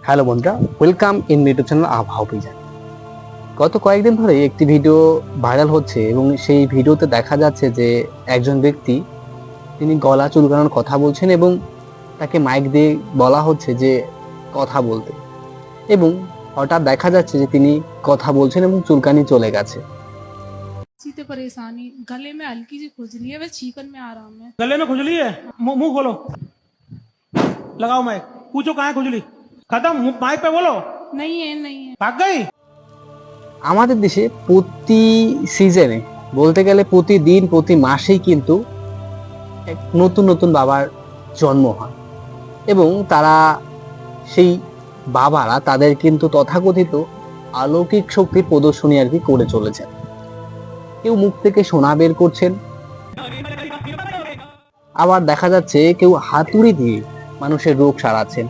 Hello বন্ধুরা welcome in YouTube channel আবহাওয়া অভিযান গত কয়েকদিন ধরে একটি ভিডিও ভাইরাল হচ্ছে এবং সেই ভিডিওতে দেখা যাচ্ছে যে একজন ব্যক্তি তিনি গলা চুলকানোর কথা বলছেন এবং তাকে মাইক দিয়ে বলা হচ্ছে যে কথা বলতে এবং হঠাৎ দেখা যাচ্ছে যে তিনি কথা বলছেন এবং চুলকানি চলে গেছে सीते परेशानी गले में हल्की सी खुजली है बस छीकन में आराम है गले में खुजली है मुंह मुंह खोलो लगाओ माइक पूछो कहाँ है खुजली खत्म मुंह- माइक पे बोलो नहीं है नहीं है भाग गई আমাদের দেশে প্রতি সিজনে বলতে গেলে প্রতিদিন প্রতি মাসেই কিন্তু এক নতুন নতুন বাবার জন্ম হয় এবং তারা সেই বাবারা তাদের কিন্তু তথাকথিত অলৌকিক শক্তির প্রদর্শনী আর কি করে চলেছেন কেউ মুখ থেকে সোনা বের করছেন আবার দেখা যাচ্ছে কেউ হাতুড়ি দিয়ে মানুষের রোগ সারাচ্ছেন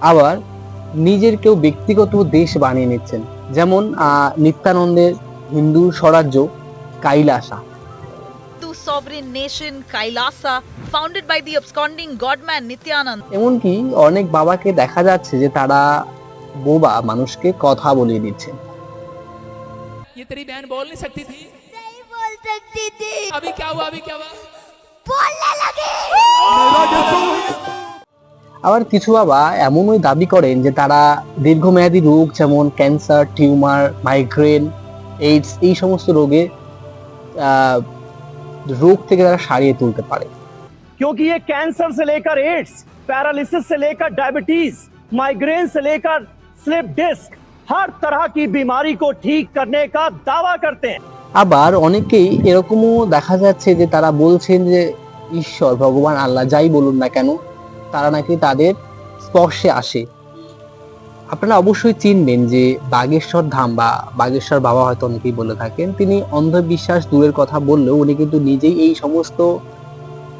আবার নিজের কেউ ব্যক্তিগত দেশ বানিয়ে নিচ্ছেন যেমন আহ, নিত্যানন্দের হিন্দু স্বরাজ্য কাইলাসা Hindu sovereign nation Kailasa, founded by the absconding godman Nityanand. এমনকি অনেক বাবাকে দেখা যাচ্ছে যে তারা বোবা মানুষকে কথা বলিয়ে দিচ্ছেন ये तेरी बहन बोल नहीं सकती थी नहीं बोल सकती थी अभी क्या हुआ अभी क्या हुआ बोलने लगी আবার কিছু বাবা এমনই দাবি করেন যে তারা দীর্ঘমেয়াদী রোগ যেমন ক্যান্সার টিউমার মাইগ্রেন এইডস এই সমস্ত রোগে আহ, রোগ থেকে তারা সারিয়ে তুলতে পারে क्योंकि ये कैंसर से लेकर एड्स पैरालिसिस से लेकर डायबिटीज माइग्रेन से लेकर स्लिप डिस्क हर तरह की बीमारी को ठीक करने का दावा करते हैं আবার অনেকেই এরকমও দেখা যাচ্ছে যে তারা বলছেন যে ঈশ্বর ভগবান আল্লাহ যাই বলুন না কেন তারা নাকি তাদের স্পর্শে আসে। আপনারা অবশ্যই চিনবেন যে বাগেশ্বর ধাম বা বাগেশ্বর বাবা হয়তো অনেকেই বলে থাকেন, তিনি অন্ধবিশ্বাস দূরের কথা বললেও উনি কিন্তু নিজেই এই সমস্ত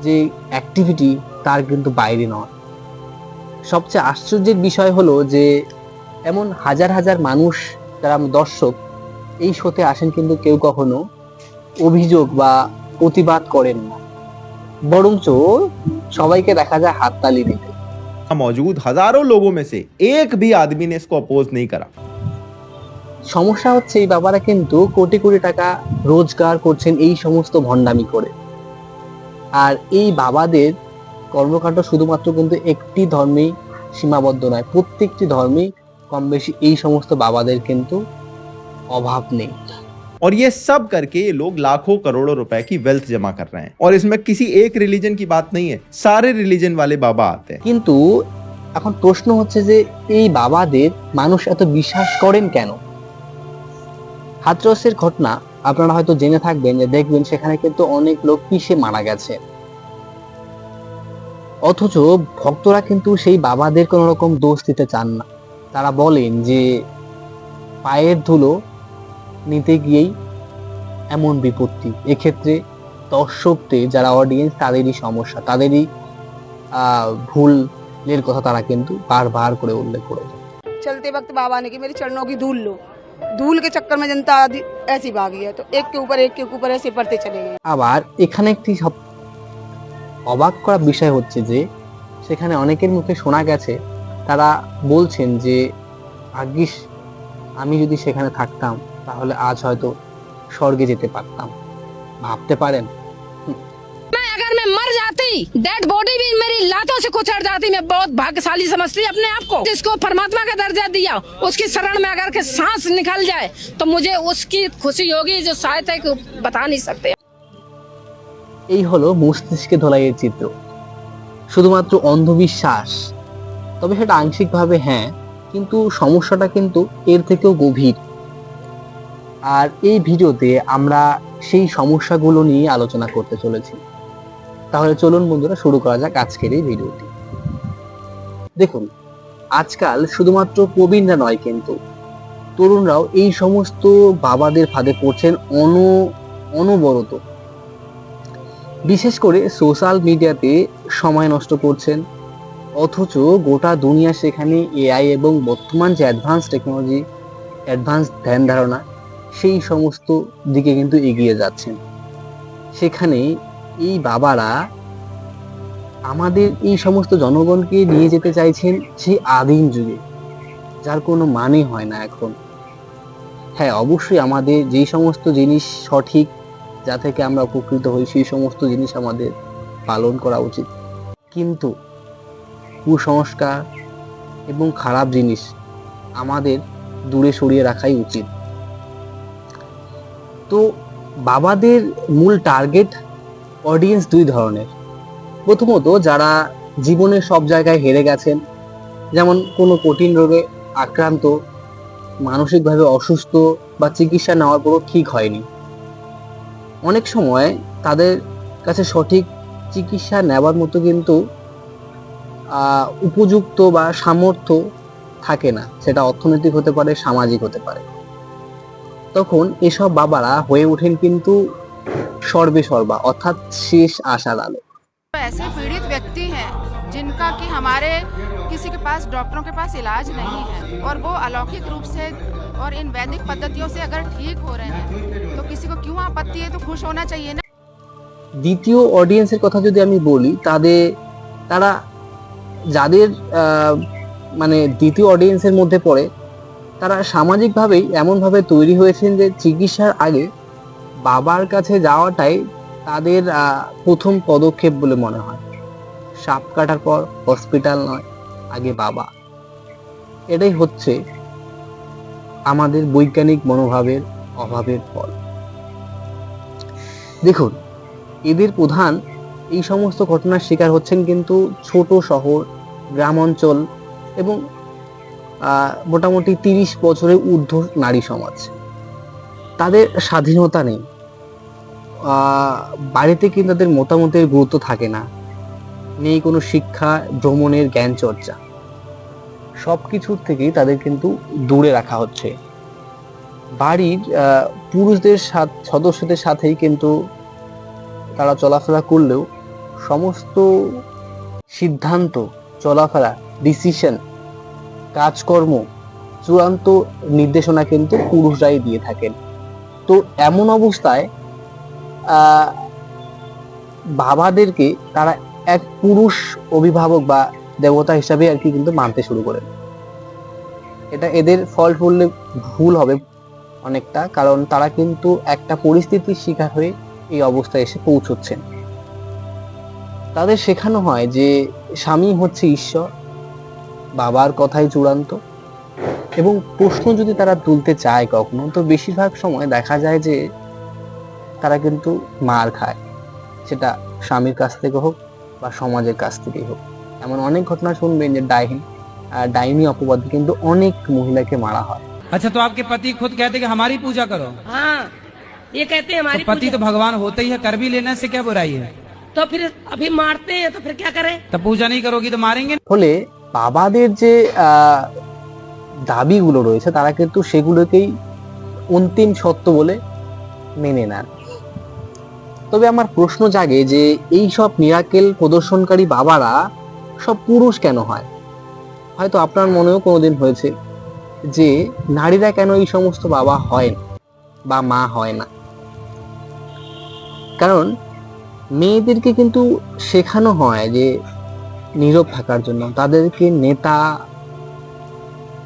যে অ্যাক্টিভিটি তার কিন্তু বাইরে নয় সবচেয়ে আশ্চর্যের বিষয় হলো যে এমন হাজার হাজার মানুষ যারা দর্শক, এই শোতে আসেন কিন্তু কেউ কখনো অভিযোগ বা প্রতিবাদ করেন না। বরঞ্চ সবাইকে দেখা যায় হাত তালি দিতে মজুদ হাজারো লোগো মে সে এক ভি আদমি নে ইসকো অপোজ নেই করা সমস্যা হচ্ছে এই বাবারা কিন্তু কোটি কোটি টাকা রোজগার করছেন এই সমস্ত ভণ্ডামি করে। আর এই বাবাদের কর্মকাণ্ড শুধুমাত্র কিন্তু একটি ধর্মে সীমাবদ্ধ নয় প্রত্যেকটি ধর্মে কম বেশি এই সমস্ত বাবাদের কিন্তু অভাব নেই। और ये सब करके ये लोग लाखों करोड़ों रुपए की वेल्थ जमा कर रहे हैं और इसमें किसी एक रिलीजन की बात नहीं है सारे रिलीजन वाले बाबा आते हैं কিন্তু এখন প্রশ্ন হচ্ছে যে এই বাবাদের মানুষ এত বিশ্বাস করেন কেন হাতরসের ঘটনা আপনারা হয়তো জেনে থাকবেন যে দেখবেন সেখানে কিন্তু অনেক লোক পিষে মারা গেছে অথচ ভক্তরা কিন্তু সেই বাবাদের কোনো রকম দোষ দিতে চান না তারা বলেন যে পায়ের ধুলো নিতে গিয়েই এমন বিপত্তি এক্ষেত্রে দর্শকদের যারা অডিয়েন্স তাদেরই সমস্যা তাদেরই আহ, ভুলের কথা তারা কিন্তু বারবার করে উল্লেখ করেছে चलते वक्त बाबा ने कि मेरे चरणों की धूल लो धूल के चक्कर में जनता आदि ऐसी भागी है तो एक के ऊपर एक के ऊपर ऐसे पढ़ते चले गए আবার এখানে একটি সব অবাক করা বিষয় হচ্ছে যে সেখানে অনেকের মুখে শোনা গেছে তারা বলছেন যে ভাগ্যিস আমি যদি সেখানে থাকতাম তাহলে আজ হয়তো স্বর্গে যেতে পারতাম ভাবতে পারেন अगर मैं मर जाती डेड बॉडी भी मेरी लातों से कुचड़ जाती मैं बहुत भाग्यशाली समझती अपने आप को जिसको परमात्मा का दर्जा दिया उसकी शरण में अगर के सांस निकल जाए तो मुझे उसकी खुशी होगी जो शायद है कि बता नहीं सकते এই হলো মস্তিষ্কে ধোলাইয়ের চিত্র শুধুমাত্র অন্ধবিশ্বাস তবে সেটা আংশিকভাবে হ্যাঁ কিন্তু সমস্যাটা কিন্তু এর থেকেও গভীর আর এই ভিডিওতে আমরা সেই সমস্যাগুলো নিয়ে আলোচনা করতে চলেছি। তাহলে চলুন বন্ধুরা, শুরু করা যাক আজকের এই ভিডিওটি। দেখুন, আজকাল শুধুমাত্র প্রবীণরা নয় কিন্তু তরুণরাও এই সমস্ত বাবাদের ফাঁদে পড়ছেন অন, অনবরত। বিশেষ করে সোশ্যাল মিডিয়াতে সময় নষ্ট করছেন, অথচ গোটা দুনিয়া সেখানে এআই এবং বর্তমান যে অ্যাডভান্স টেকনোলজি অ্যাডভান্স ধ্যান ধারণা সেই সমস্ত দিকে কিন্তু এগিয়ে যাচ্ছেন সেখানে এই বাবারা আমাদের এই সমস্ত জনগণকে নিয়ে যেতে চাইছেন সেই আদিম যুগে। যার কোনো মানে হয় না এখন। হ্যাঁ অবশ্যই আমাদের যেই সমস্ত জিনিস সঠিক, যা থেকে আমরা উপকৃত হই, সেই সমস্ত জিনিস আমাদের পালন করা উচিত। কিন্তু কুসংস্কার এবং খারাপ জিনিস আমাদের দূরে সরিয়ে রাখাই উচিত। তো বাবাদের মূল টার্গেট অডিয়েন্স দুই ধরনের। প্রথমত যারা জীবনের সব জায়গায় হেরে গেছেন, যেমন কোনো কঠিন রোগে আক্রান্ত, মানসিকভাবে অসুস্থ বা চিকিৎসা নেওয়ার পরও ঠিক হয়নি। অনেক সময় তাদের কাছে সঠিক চিকিৎসা নেওয়ার মতো কিন্তু উপযুক্ত বা সামর্থ্য থাকে না। সেটা অর্থনৈতিক হতে পারে, সামাজিক হতে পারে। তখন এসব বাবারা হয়ে ওঠেন কিন্তু সর্বে সর্বা অর্থাৎ শেষ আশার আলো ऐसे पीड़ित व्यक्ति हैं जिनका कि हमारे किसी के पास डॉक्टरों के पास इलाज नहीं है और वो अलौकिक रूप से और इन वैदिक पद्धतियों से अगर ठीक हो रहे हैं तो किसी को क्यों आपत्ति है तो खुश होना चाहिए ना দ্বিতীয় অডিয়েন্সের কথা যদি আমি বলি তাদের তারা যাদের আহ, মানে দ্বিতীয় অডিয়েন্সের মধ্যে পড়ে তারা সামাজিকভাবেই এমনভাবে তৈরি হয়েছেন যে চিকিৎসার আগে বাবার কাছে যাওয়াটাই তাদের প্রথম পদক্ষেপ বলে মনে হয়। সাপ কাটার পর হসপিটাল নয়, আগে বাবা। এটাই হচ্ছে আমাদের বৈজ্ঞানিক মনোভাবের অভাবের ফল। দেখুন, এদের প্রধান এই সমস্ত ঘটনার শিকার হচ্ছেন কিন্তু ছোট শহর গ্রাম অঞ্চল এবং মোটামুটি তিরিশ বছরের ঊর্ধ্ব নারী সমাজ। তাদের স্বাধীনতা নেই। বাড়িতে কিন্তু তাদের মতামতের গুরুত্ব থাকে না। নেই কোনো শিক্ষা, ভ্রমণের জ্ঞান চর্চা। সব কিছুর থেকেই তাদের কিন্তু দূরে রাখা হচ্ছে। বাড়ির পুরুষদের সদস্যদের সাথেই কিন্তু তারা চলাফেরা করলেও সমস্ত সিদ্ধান্ত, চলাফেরা ডিসিশন কাজকর্ম চূড়ান্ত নির্দেশনা কিন্তু পুরুষরাই দিয়ে থাকেন। তো এমন অবস্থায় বাবাদেরকে তারা এক পুরুষ অভিভাবক বা দেবতা হিসাবে আর কি কিন্তু মানতে শুরু করেন। এটা এদের ফল বললে ভুল হবে অনেকটা, কারণ তারা কিন্তু একটা পরিস্থিতির শিকার হয়ে এই অবস্থায় এসে পৌঁছচ্ছেন। তাদের শেখানো হয় যে স্বামী হচ্ছে ঈশ্বর বাবার কথাই চূড়ান্ত এবং প্রশ্ন যদি তারা তুলতে চায় কখনো তো বেশিরভাগ সময় দেখা যায় যে তারা কিন্তু মার খায় সেটা স্বামীর কাছ থেকে হোক বা সমাজের কাছ থেকেই হোক এমন অনেক ঘটনা শুনবেন যে ডাইনি আহ, ডাইনি অপবাদে কিন্তু অনেক মহিলাকে মারা হয় अच्छा तो आपके पति खुद कहते कि हमारी पूजा करो हाँ ये कहते हैं तो पति तो भगवान होते ही है कर भी लेने से क्या बुराई है तो फिर अभी मारते हैं तो फिर क्या करें तब पूजा नहीं करोगी तो मारेंगे ফলে বাবাদের যে দাবিগুলো রয়েছে, তারা কিন্তু সেগুলোকেই অন্তিম সত্য বলে মেনে নেন। তবে আমার প্রশ্ন জাগে যে, এই সব মিরাকেল প্রদর্শনকারী বাবারা সব পুরুষ কেন হয়? হয়তো আপনার মনেও কোনোদিন হয়েছে যে, নারীরা কেন এই সমস্ত বাবা হয় না বা মা হয় না? কারণ, মেয়েদেরকে কিন্তু শেখানো হয় যে নীরব থাকার জন্য। তাদেরকে নেতা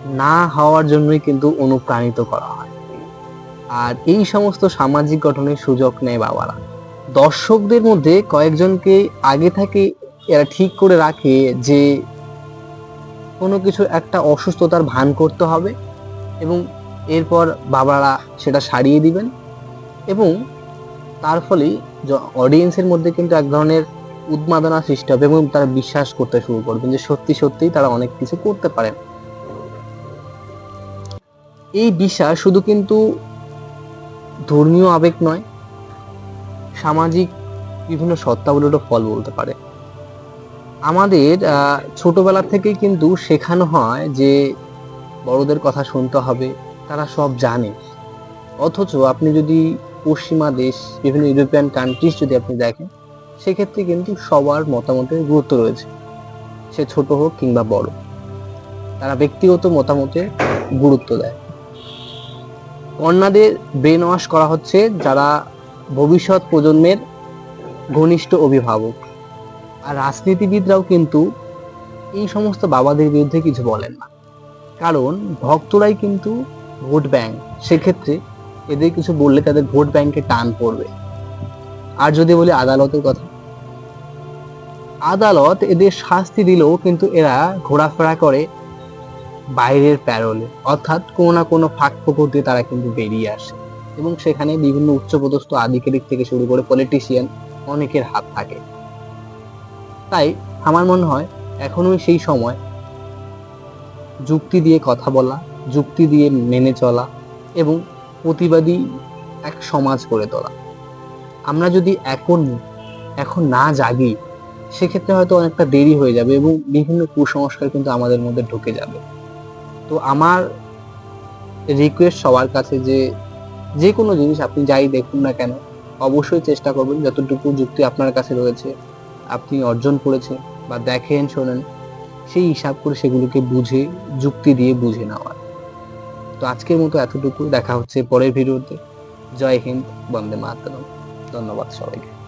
না হওয়ার জন্যই কিন্তু অনুপ্রাণিত করা হয়। আর এই সমস্ত সামাজিক গঠনের সুযোগ নেয় বাবারা। দর্শকদের মধ্যে কয়েকজনকে আগে থেকে এরা ঠিক করে রাখে যে কোনো কিছু একটা অসুস্থতার ভান করতে হবে এবং এরপর বাবারা সেটা সারিয়ে দিবেন এবং তার ফলেই অডিয়েন্সের মধ্যে কিন্তু এক ধরনের উন্মাদনা সৃষ্টি হবে এবং তারা বিশ্বাস করতে শুরু করবেন যে সত্যি সত্যিই তারা অনেক কিছু করতে পারেন এই বিশ্বাস শুধু কিন্তু ধর্মীয় আবেগ নয়, সামাজিক বিভিন্ন সত্তাগুলোরও ফল বলতে পারে। আমাদের ছোটবেলা থেকেই কিন্তু শেখানো হয় যে বড়দের কথা শুনতে হবে, তারা সব জানে। অথচ আপনি যদি পশ্চিমা দেশ, বিভিন্ন ইউরোপিয়ান কান্ট্রিজ যদি আপনি দেখেন সেক্ষেত্রে কিন্তু সবার মতামতের গুরুত্ব রয়েছে। সে ছোট হোক কিংবা বড়। তারা ব্যক্তিগত মতামতে গুরুত্ব দেয়। কন্যাদের ব্রেন ওয়াশ করা হচ্ছে যারা ভবিষ্যৎ প্রজন্মের ঘনিষ্ঠ অভিভাবক। আর রাজনীতিবিদরাও কিন্তু এই সমস্ত বাবাদের বিরুদ্ধে কিছু বলেন না। কারণ ভক্তরাই কিন্তু ভোট ব্যাংক সেক্ষেত্রে এদের কিছু বললে তাদের ভোট ব্যাংকে টান পড়বে। আর যদি বলি আদালতের কথা, আদালত এদের শাস্তি দিলেও কিন্তু এরা ঘোরাফেরা করে বাইরের প্যারোলে। অর্থাৎ কোনো না কোনো ফাঁক ফোকর দিয়ে তারা কিন্তু বেরিয়ে আসে। এবং সেখানে বিভিন্ন উচ্চপদস্থ আধিকারিক থেকে শুরু করে পলিটিশিয়ান অনেকের হাত থাকে। তাই আমার মনে হয় এখনোই সেই সময় যুক্তি দিয়ে কথা বলা, যুক্তি দিয়ে মেনে চলা এবং প্রতিবাদী এক সমাজ গড়ে তোলা। আমরা যদি এখন এখন না জাগি, সেক্ষেত্রে হয়তো অনেকটা দেরি হয়ে যাবে এবং বিভিন্ন কুসংস্কার কিন্তু আমাদের মধ্যে ঢুকে যাবে। তো আমার রিকোয়েস্ট সবার কাছে যে যে কোনো জিনিস আপনি যাই দেখুন না কেন, অবশ্যই চেষ্টা করবেন যতটুকু যুক্তি আপনার কাছে রয়েছে, আপনি অর্জন করেছেন বা দেখেন, শোনেন, সেই হিসাব করে সেগুলোকে বুঝে, যুক্তি দিয়ে বুঝে নেওয়ার তো আজকের মতো এতটুকু, দেখা হচ্ছে পরের ভিডিওতে। জয় হিন্দ, বন্দে মাতরম। ধন্যবাদ সবাইকে।